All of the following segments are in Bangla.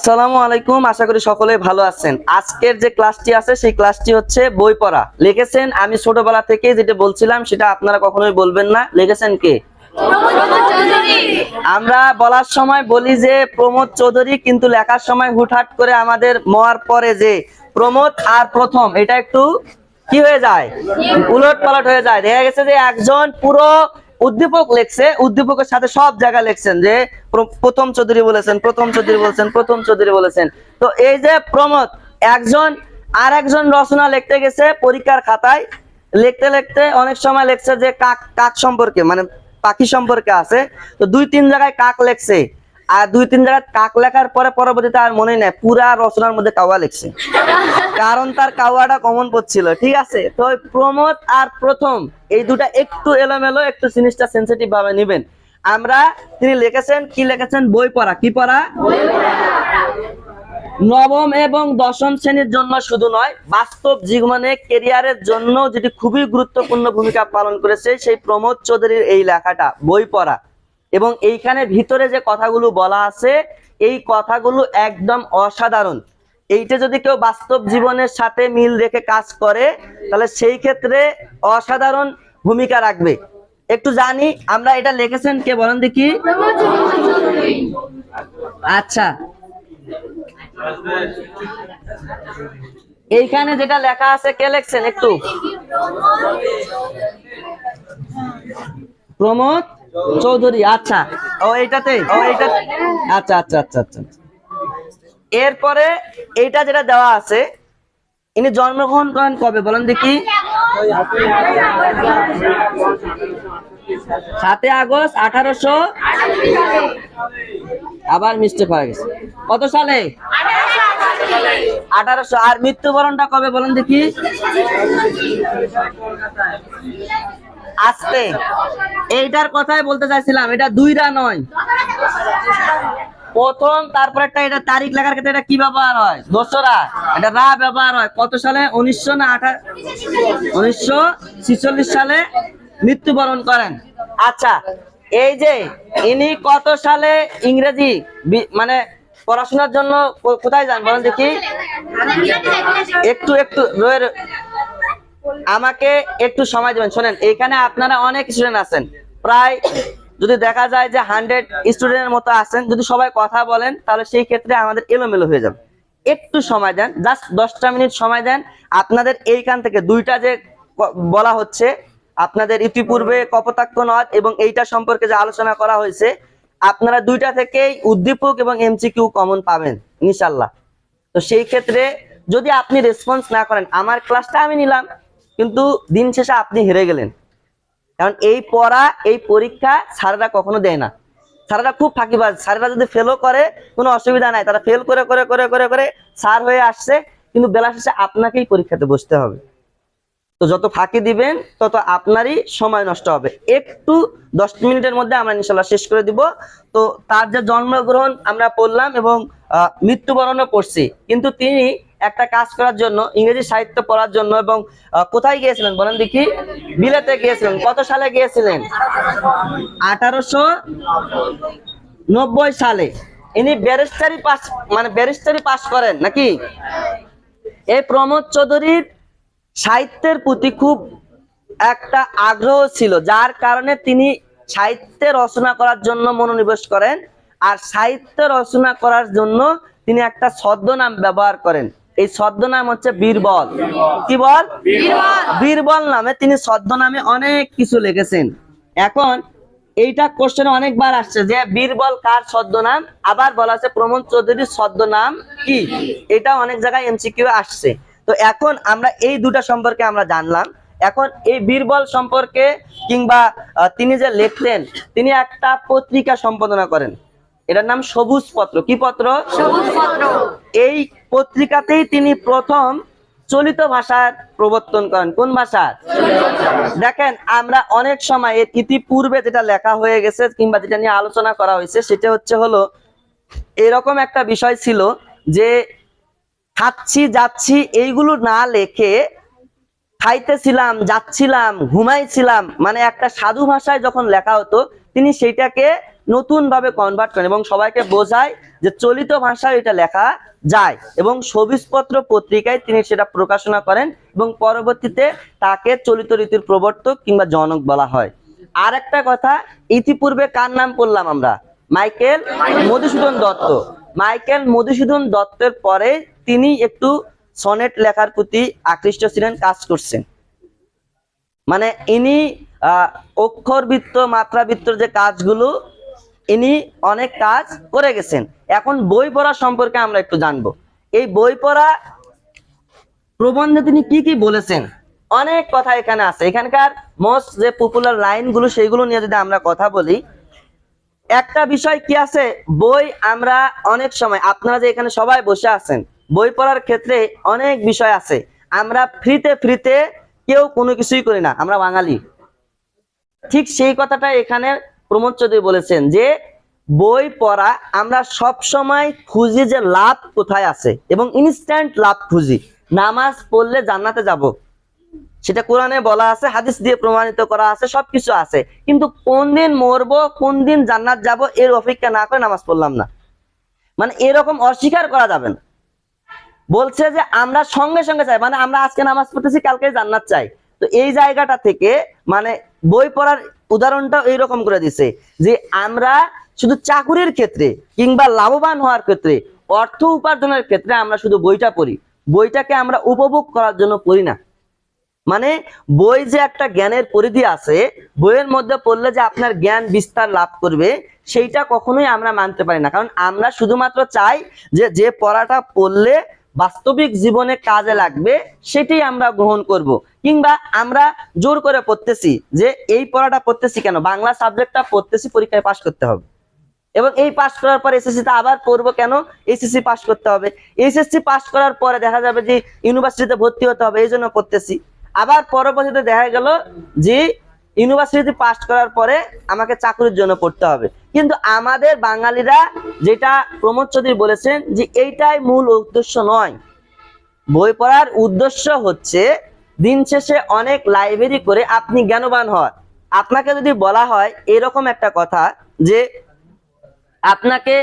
আসসালামু আলাইকুম, আশা করি সকলে ভালো আছেন। আজকের যে ক্লাসটি আছে, সেই ক্লাসটি হচ্ছে বই পড়া। লিখেছেন, আমি ছোটবেলা থেকে যেটা বলছিলাম, সেটা আপনারা কখনোই বলবেন না। লিখেছেন কে? আমরা বলার সময় বলি যে, প্রমোদ চৌধুরী কিন্তু লেখার সময় হুটহাট করে আমাদের মরার পরে যে, প্রমোদ আর প্রথম, এটা একটু কি হয়ে যায়? উলট পালট হয়ে যায়। দেখা গেছে যে একজন পুরো উদ্দীপক লেখছে, উদ্দীপকের সাথে সব জায়গায় লেখছেন যে প্রথম চৌধুরী বলেছেন, প্রথম চৌধুরী বলেছেন, প্রথম চৌধুরী বলেছেন। তো এই যে প্রমোদ, একজন আর একজন রচনা লিখতে গেছে পরীক্ষার খাতায়। লিখতে লিখতে অনেক সময় লেখছে যে কাক কাক সম্পর্কে মানে পাখি সম্পর্কে আছে। তো দুই তিন জায়গায় কাক লেখছে। আর দুই তিন জায়গায় কাক লেখার পরে পরবর্তীতে আর মনে নেই, পুরা রচনার মধ্যে কাওয়া লিখছে। কারণ তার কাওয়াটা কমন পড়ছিল ঠিক আছে? তো প্রমোদ আর প্রথম, এই দুটা একটু এলোমেলো, একটু জিনিসটা সেন্সিটিভ ভাবে নিবেন। আমরা, তিনি লিখেছেন, কি লিখেছেন? বই পড়া, কি পড়া? নবম এবং দশম শ্রেণির জন্য শুধু নয়, বাস্তব জীবনে কেরিয়ারের জন্য যেটি খুবই গুরুত্বপূর্ণ ভূমিকা পালন করেছে, সেই প্রমোদ চৌধুরীর এই লেখাটা, বই পড়া। এবং এইখানে ভিতরে যে কথাগুলো বলা আছে, এই কথাগুলো একদম অসাধারণ। এইটা যদি কেউ বাস্তব জীবনের সাথে মিল রেখে কাজ করে, তাহলে সেই ক্ষেত্রে অসাধারণ ভূমিকা রাখবে। একটু জানি, আমরা এটা লিখেছেন কে বলেন দেখি? আচ্ছা। এইখানে যেটা লেখা আছে, কে লেখছেন একটু? প্রমোদ। চৌধুরী আচ্ছা। ও, এইটাতে? ও, এইটা? আচ্ছা আচ্ছা আচ্ছা আচ্ছা। এরপরে এইটা যেটা দেওয়া আছে, ইনি জন্মগ্রহণ করেন কবে? বলেন দেখি। সাতে আগস্ট আঠারোশো আবার মিস্টেক হয়ে গেছে। কত সালে? আঠারোশো। আর মৃত্যুবরণটা কবে? বলেন দেখি। আসতে এইটার কথাই বলতে চাইছিলাম, এটা দুইটা নয়। প্রথম, তারপর একটা, এটা তারিখ লেখার ক্ষেত্রে এটা কি ব্যবহার হয়? দোসরা। এটা রা ব্যবহার হয়। কত সালে? উনিশশো না আঠা উনিশশো সালে মৃত্যুবরণ করেন। আচ্ছা এই যে ইনি কত সালে ইংরেজি মানে পড়াশোনার জন্য কোথায় যান? বলেন দেখি। একটু একটু আমাকে একটু সময় দেবেন। শোনেন, এখানে আপনারা অনেক স্টুডেন্ট আছেন। প্রায় যদি দেখা যায় যে হান্ড্রেড স্টুডেন্টের মতো আছেন, যদি সবাই কথা বলেন, তাহলে সেই ক্ষেত্রে আমাদের এলোমেলো হয়ে যাবে। একটু সময় দেন জাস্ট দশটা মিনিট সময় দেন। আপনাদের এইখান থেকে দুইটা যে বলা হচ্ছে, আপনাদের ইতিপূর্বে কপোতাক্ষ নদ এবং এইটা সম্পর্কে যে আলোচনা করা হয়েছে, আপনারা দুইটা থেকেই উদ্দীপক এবং এমসিকিউ কমন পাবেন ইনশাল্লাহ তো সেই ক্ষেত্রে যদি আপনি রেসপন্স না করেন, আমার ক্লাসটা আমি নিলাম কিন্তু দিন শেষে আপনি হেরে গেলেন। কারণ এই পড়া, এই পরীক্ষা স্যাররা কখনো দেয় না। স্যাররা খুব ফাঁকিবাজ। স্যাররা যদি ফেলও করে, কোনো অসুবিধা নাই। তারা ফেল করে করে করে করে করে স্যার হয়ে আসছে। কিন্তু বেলা শেষে আপনাকেই পরীক্ষাতে বসতে হবে। তো যত ফাঁকি দিবেন, তত আপনারই সময় নষ্ট হবে। একটু দশ মিনিটের মধ্যে আমরা ইনশাল্লাহ শেষ করে দিব। তো তার যে জন্মগ্রহণ আমরা পড়লাম এবং মৃত্যুবরণও পড়ছি। কিন্তু তিনি একটা কাজ করার জন্য, ইংরেজি সাহিত্য পড়ার জন্য এবং কোথায় গিয়েছিলেন বলেন দেখি? বিলেতে গিয়েছিলেন। কত সালে গিয়েছিলেন? আঠারোশো নব্বই সালে। ইনি ব্যারিস্টারি পাস মানে ব্যারিস্টারি পাস করেন নাকি? এই প্রমোদ চৌধুরীর সাহিত্যের প্রতি খুব একটা আগ্রহ ছিল, যার কারণে তিনি সাহিত্যে রচনা করার জন্য মনোনিবেশ করেন, আর সাহিত্য রচনা করার জন্য তিনি একটা ছদ্মনাম ব্যবহার করেন। এই ছদ্মনাম হচ্ছে বীরবল। কি বল? বীরবল। নামে তিনি ছদ্মনামে অনেক কিছু লিখেছেন। এখন এইটা কোশ্চেন অনেকবার আসছে যে বীরবল কার ছদ্মনাম? আবার বলা আছে প্রমোদ চৌধুরীর ছদ্মনাম কি? এটা অনেক জায়গায় এমসিকিউ আসছে। তো এখন আমরা এই দুটা সম্পর্কে আমরা জানলাম। এখন এই বীরবল সম্পর্কে কিংবা তিনি যে লিখতেন তিনি একটা পত্রিকা সম্পাদনা করেন। এটার নাম সবুজ পত্র। কি পত্র? সবুজ পত্র। এই পত্রিকাতেই তিনি প্রথম চলিত ভাষার প্রবর্তন করেন। কোন ভাষার দেখেন, আমরা অনেক সময় এর ইতিপূর্বে যেটা লেখা হয়ে গেছে কিংবা যেটা নিয়ে আলোচনা করা হয়েছে, সেটা হচ্ছে হলো, এরকম একটা বিষয় ছিল যে খাচ্ছি, যাচ্ছি, এইগুলো না লেখে খাইতেছিলাম, যাচ্ছিলাম, ঘুমাইছিলাম মানে একটা সাধু ভাষায় যখন লেখা হতো, তিনি সেইটাকে নতুন ভাবে কনভার্ট করেন এবং সবাইকে বোঝায় যে চলিত ভাষায় এটা লেখা যায় এবং সবিজপত্র পত্রিকায় তিনি সেটা প্রকাশনা করেন এবং পরবর্তীতে তাকে চলিত রীতির প্রবর্তক কিংবা জনক বলা হয়। আর একটা কথা, ইতিপূর্বে কার নাম পড়লাম আমরা? মাইকেল মধুসূদন দত্ত। মাইকেল মধুসূদন দত্তের পরে তিনি একটু সনেট লেখার প্রতি আকৃষ্ট ছিলেন, কাজ করছেন। মানে ইনি অক্ষরবৃত্ত, মাত্রাবৃত্তর যে কাজগুলো ইনি অনেক কাজ করে গেছেন। এখন বই পড়া সম্পর্কে আমরা একটু জানব। এই বই পড়া প্রবন্ধে তিনি কি কি বলেছেন? অনেক কথা এখানে আছে। এখানকার মোস্ট যে পপুলার লাইনগুলো সেইগুলো নিয়ে যদি আমরা কথা বলি, একটা বিষয় কি আছে? বই আমরা অনেক সময়, আপনারা যে এখানে সবাই বসে আছেন, বই পড়ার ক্ষেত্রে অনেক বিষয় আছে। আমরা ফ্রিতে ফ্রিতে কেউ কোনো কিছুই করি না, আমরা বাঙালি। ঠিক সেই কথাটা এখানে প্রমোদ চৌধুরী বলেছেন যে, বই পড়া আমরা সব সময় খুঁজি যে লাভ কোথায় আছে এবং ইনস্ট্যান্ট লাভ খুঁজি। নামাজ পড়লে জান্নাতে যাব। সেটা কোরআনে বলা আছে, হাদিস দিয়ে প্রমাণিত করা আছে, সবকিছু আছে। কিন্তু কোন দিন মরবো, কোন দিন জান্নাত যাব, এর অপেক্ষা না করে নামাজ পড়লাম না। মানে এরকম অস্বীকার করা যাবে না। বলছে যে আমরা সঙ্গে সঙ্গে চাই মানে আমরা আজকে নামাজ পড়তেছি, কালকে জান্নাত চাই। তো এই জায়গাটা থেকে মানে বই পড়ার উদাহরণটা এইরকম করে দিছে যে আমরা শুধু চাকুরির ক্ষেত্রে কিংবা লাভবান হওয়ার ক্ষেত্রে, অর্থ উপার্জনের ক্ষেত্রে আমরা শুধু বইটা পড়ি। বইটাকে আমরা উপভোগ করার জন্য পড়ি না। মানে বই যে একটা জ্ঞানের পরিধি আছে, বইয়ের মধ্যে পড়লে যে আপনার জ্ঞান বিস্তার লাভ করবে, সেইটা কখনোই আমরা মানতে পারি না। কারণ আমরা শুধুমাত্র চাই যে যে পড়াটা পড়লে বাস্তবিক জীবনে কাজে লাগবে সেটাই আমরা গ্রহণ করব। কিংবা আমরা জোর করে পড়তেছি যে এই পড়াটা পড়তেছি কেন? বাংলা সাবজেক্টটা পড়তেছি, পরীক্ষায় পাশ করতে হবে। এবং এই পাশ করার পর এসএসসি তে আবার পড়ব কেন? এসএসসি পাশ করতে হবে। এসএসসি পাশ করার পরে দেখা যাবে যে ইউনিভার্সিটিতে ভর্তি হতে হবে এই জন্য পড়তেছি। আবার পরবর্তীতে দেখা গেল যে ইউনিভার্সিটি পাস করার পরে আমাকে চাকরির জন্য পড়তে হবে। কিন্তু আমাদের বাঙালিরা যেটা প্রমোদ চৌধুরী বলেছেন যে, এইটাই মূল উদ্দেশ্য নয়। বই পড়ার উদ্দেশ্য হচ্ছে, দিন শেষে অনেক লাইব্রেরি করে আপনি জ্ঞানবান হন। আপনাকে যদি বলা হয় এরকম একটা কথা যে, আপনাকে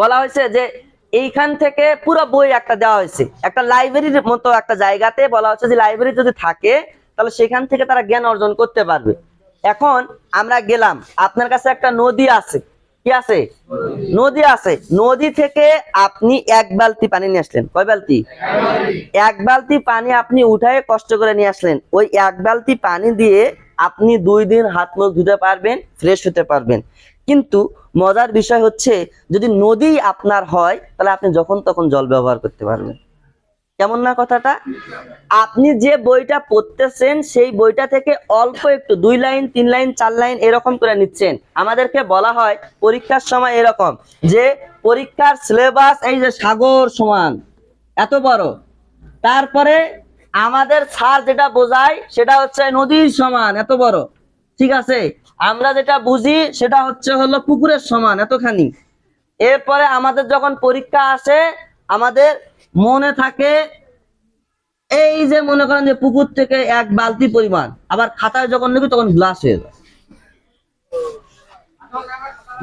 বলা হয়েছে যে, এইখান থেকে পুরো বই একটা দেওয়া হয়েছে। একটা লাইব্রেরির মতো একটা জায়গাতে বলা হচ্ছে যে লাইব্রেরি যদি থাকে, তাহলে সেখান থেকে তারা জ্ঞান অর্জন করতে পারবে। এখন আমরা গেলাম। আপনার কাছে একটা নদী আছে। কি আছে? নদী আছে। নদী থেকে আপনি এক বালতি পানি নিয়ে আসলেন। কয় বালতি? এক বালতি পানি আপনি উঠায় কষ্ট করে নিয়ে আসলেন। ওই এক বালতি পানি দিয়ে আপনি দুই দিন হাত মুখ ধুতে পারবেন ফ্রেশ হতে পারবেন। কিন্তু মজার বিষয় হচ্ছে, যদি নদী আপনার হয়, তাহলে আপনি যখন তখন জল ব্যবহার করতে পারবেন। কেমন না কথাটা? আপনি যে বইটা পড়তেছেন, সেই বইটা থেকে অল্প একটু, দুই লাইন, তিন লাইন, চার লাইন এরকম করে নিচ্ছেন। আমাদেরকে বলা হয় পরীক্ষার সময় এরকম, যে পরীক্ষার সিলেবাস এই যে সাগর সমান, এত বড়। তারপরে আমাদের স্যার যেটা বোঝায়, সেটা হচ্ছে নদীর সমান, এত বড়। ঠিক আছে? আমরা যেটা বুঝি, সেটা হচ্ছে হলো পুকুরের সমান, এতখানি। এরপরে আমাদের যখন পরীক্ষা আসে, আমাদের মনে থাকে, এই যে মনে করেন যে পুকুর থেকে এক বালতি পরিমাণ, আবার খাতায় যখন নেবে তখন গ্লাস হয়ে যায়।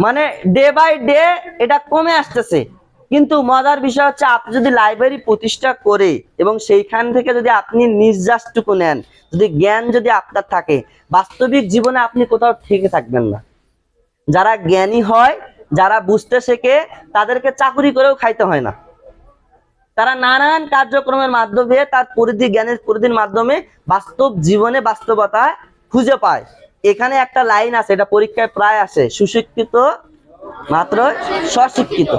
মানে ডে বাই ডে এটা কমে আসতেছে। কিন্তু মজার বিষয় হচ্ছে, আপনি যদি লাইব্রেরি প্রতিষ্ঠা করে এবং সেইখান থেকে যদি আপনি নির্যাসটুকু নেন, যদি জ্ঞান যদি আপনার থাকে, বাস্তবিক জীবনে আপনি কোথাও থেকে থাকবেন না। যারা জ্ঞানী হয়, যারা বুঝতে শেখে, তাদেরকে চাকরি করেও খাইতে হয় না। তারা নানান কার্যক্রমের মাধ্যমে তার পরিধি জ্ঞানের পরিধির মাধ্যমে বাস্তব জীবনে বাস্তবতা খুঁজে পায়। এখানে একটা লাইন আছে, এটা পরীক্ষায় প্রায় আসে। সুশিক্ষিত মাত্র স্বশিক্ষিত।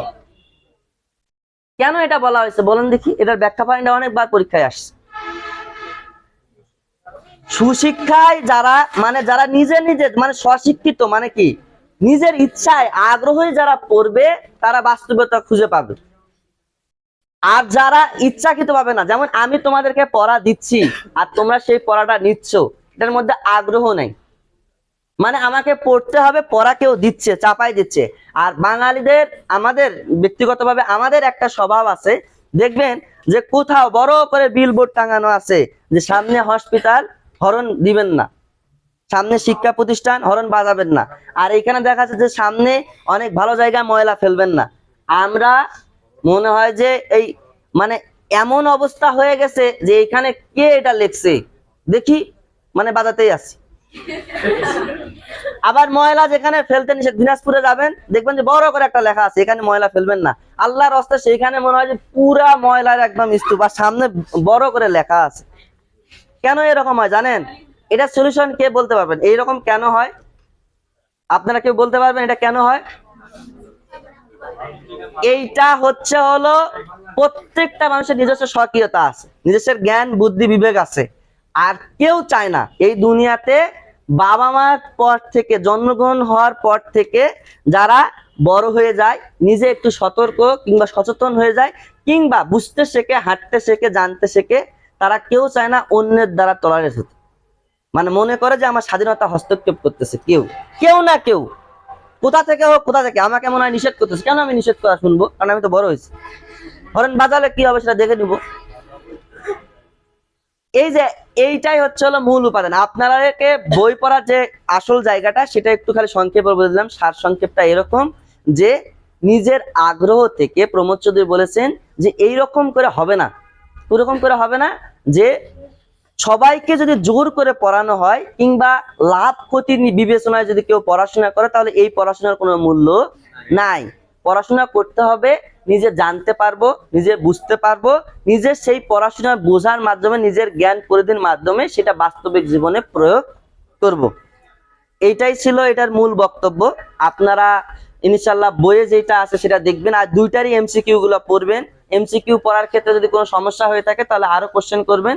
কেন এটা বলা হয়েছে? বলেন দেখি, এটার ব্যাখ্যা পানিটা অনেকবার পরীক্ষায় আসছে। সুশিক্ষায় যারা মানে যারা নিজে নিজে মানে স্বশিক্ষিত মানে কি? নিজের ইচ্ছায়, আগ্রহী যারা পড়বে, তারা বাস্তবতা খুঁজে পাবে। আর যারা ইচ্ছাকৃত পাবে না, যেমন আমি তোমাদেরকে পড়া দিচ্ছি, আর তোমরা সেই পড়াটা নিচ্ছ, এটার মধ্যে আগ্রহ নেই। মানে আমাকে পড়তে হবে, পড়া কেউ দিচ্ছে, চাপাই দিচ্ছে। আর বাঙালিদের, আমাদের, ব্যক্তিগতভাবে আমাদের একটা স্বভাব আছে, দেখবেন যে কোথাও বড় করে বিলবোর্ড টাঙানো আছে, যে সামনে হসপিটাল হরণ দিবেন না। সামনে শিক্ষা প্রতিষ্ঠান, হরণ বাজাবেন না। আর এখানে দেখা যাচ্ছে যে সামনে অনেক ভালো জায়গায় ময়লা ফেলবেন না। আমরা মনে হয় যে এই মানে এমন অবস্থা হয়ে গেছে যে এখানে কে এটা লেখছে? দেখি মানে বাজাতেই আছি আবার ময়লা যেখানে ফেলতে নিষেধ, দিনাজপুরে যাবেন, দেখবেন যে বড় করে একটা লেখা আছে, এখানে ময়লা ফেলবেন না। আল্লাহর রাস্তা সেইখানে মনে হয় যে পুরা ময়লার একদম স্তূপ, আর সামনে বড় করে লেখা আছে। কেন এরকম হয় জানেন? এটা সলিউশন কে বলতে পারবেন? এইরকম কেন হয়? আপনারা কেউ বলতে পারবেন এটা কেন হয়? এইটা হচ্ছে হলো প্রত্যেকটা মানুষের নিজস্ব স্বকীয়তা আছে নিজস্ব জ্ঞান, বুদ্ধি, বিবেক আছে। আর কেউ চায় না এই দুনিয়াতে বাবা মার পর থেকে, জন্মগ্রহণ হওয়ার পর থেকে যারা বড় হয়ে যায়, নিজে একটু সতর্ক কিংবা সচেতন হয়ে যায়, কিংবা বুঝতে শেখে, হাঁটতে শেখে, জানতে শেখে, তারা কেউ চায় না অন্যের দ্বারা টলারেট হতে। মানে মনে করে যে আমার স্বাধীনতা হস্তক্ষেপ করতেছে কেউ। কেউ না কেউ। কোথা থেকে হোক, কোথা থেকে? আমাকে মনে হয় নিষেধ করতেছে। কেন আমি নিষেধ করা শুনব? কারণ আমি তো বড় হয়েছি। হরেন বাজালে কি হবে সেটা দেখে নিব। এই যে, এইটাই হচ্ছে হলো মূল উপাদান। আপনারাকে বই পড়ার যে আসল জায়গাটা, সেটা একটু খালি সংক্ষেপে বলে দিলাম। সার সংক্ষেপটা এরকম যে, নিজের আগ্রহ থেকে প্রমোদ চৌধুরী বলেছেন যে এই রকম করে হবে না। ওরকম করে হবে না যে সবাইকে যদি জোর করে পড়ানো হয় কিংবা লাভ ক্ষতি বিবেচনায় যদি কেউ পড়াশোনা করে, তাহলে এই পড়াশোনার কোনো মূল্য নাই। পড়াশোনা করতে হবে, নিজে জানতে পারব, নিজে বুঝতে পারব নিজের সেই পড়াশোনা বোঝার মাধ্যমে, নিজের জ্ঞান পরিধির মাধ্যমে সেটা বাস্তবিক জীবনে প্রয়োগ করব। এইটাই ছিল এটার মূল বক্তব্য। আপনারা ইনশাল্লাহ বইয়ে যেটা আছে সেটা দেখবেন। আর দুইটারই এমসিকিউ গুলো পড়বেন। এমসিকিউ পড়ার ক্ষেত্রে যদি কোনো সমস্যা হয়ে থাকে, তাহলে আরও কোশ্চেন করবেন।